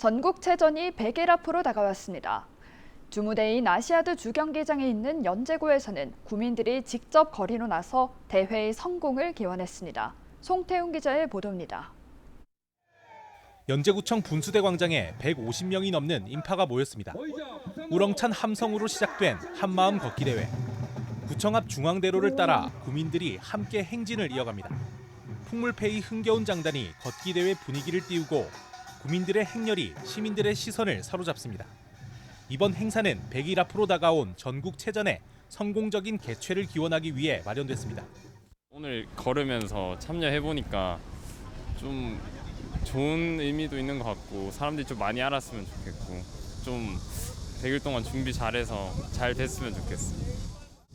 전국체전이 100일 앞으로 다가왔습니다. 주무대인 아시아드 주경기장에 있는 연제구에서는 구민들이 직접 거리로 나서 대회의 성공을 기원했습니다. 송태훈 기자의 보도입니다. 연제구청 분수대 광장에 150명이 넘는 인파가 모였습니다. 우렁찬 함성으로 시작된 한마음 걷기 대회. 구청 앞 중앙대로를 따라 구민들이 함께 행진을 이어갑니다. 풍물페이 흥겨운 장단이 걷기 대회 분위기를 띄우고 구민들의 행렬이 시민들의 시선을 사로잡습니다. 이번 행사는 100일 앞으로 다가온 전국 체전의 성공적인 개최를 기원하기 위해 마련됐습니다. 오늘 걸으면서 참여해 보니까 좀 좋은 의미도 있는 것 같고 사람들이 좀 많이 알았으면 좋겠고 좀 100일 동안 준비 잘해서 잘 됐으면 좋겠어.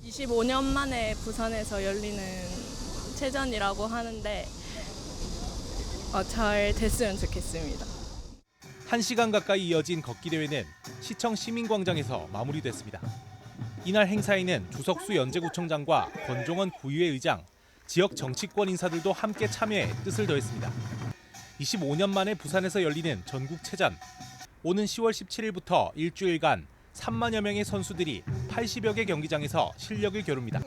25년 만에 부산에서 열리는 체전이라고 하는데 어, 잘 됐으면 좋겠습니다. 1시간 가까이 이어진 걷기 대회는 시청 시민광장에서 마무리됐습니다. 이날 행사에는 주석수 연제구청장과 권종원 구의회 의장, 지역 정치권 인사들도 함께 참여해 뜻을 더했습니다. 25년 만에 부산에서 열리는 전국 체전. 오는 10월 17일부터 일주일간 3만여 명의 선수들이 80여 개 경기장에서 실력을 겨룹니다.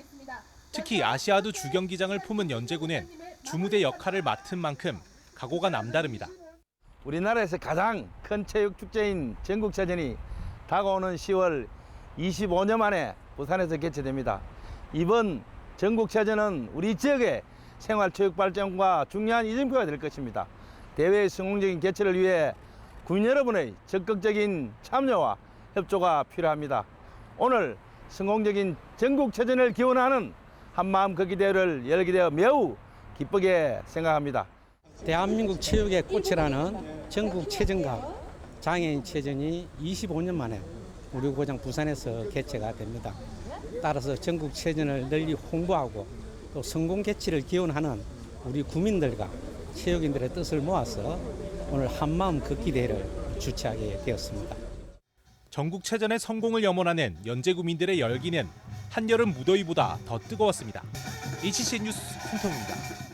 특히 아시아드 주경기장을 품은 연제구는 주무대 역할을 맡은 만큼 각오가 남다릅니다. 우리나라에서 가장 큰 체육 축제인 전국체전이 다가오는 10월 25년 만에 부산에서 개최됩니다. 이번 전국체전은 우리 지역의 생활체육 발전과 중요한 이정표가 될 것입니다. 대회의 성공적인 개최를 위해 국민 여러분의 적극적인 참여와 협조가 필요합니다. 오늘 성공적인 전국체전을 기원하는 한마음 걷기 대회를 열게 되어 매우 기쁘게 생각합니다. 대한민국 체육의 꽃이라는 전국 체전과 장애인 체전이 25년 만에 우리 고장 부산에서 개최가 됩니다. 따라서 전국 체전을 널리 홍보하고 또 성공 개최를 기원하는 우리 구민들과 체육인들의 뜻을 모아서 오늘 한마음 걷기 대회를 주최하게 되었습니다. 전국 체전의 성공을 염원하는 연제 구민들의 열기는 한여름 무더위보다 더 뜨거웠습니다. HCN 뉴스 홍성입니다.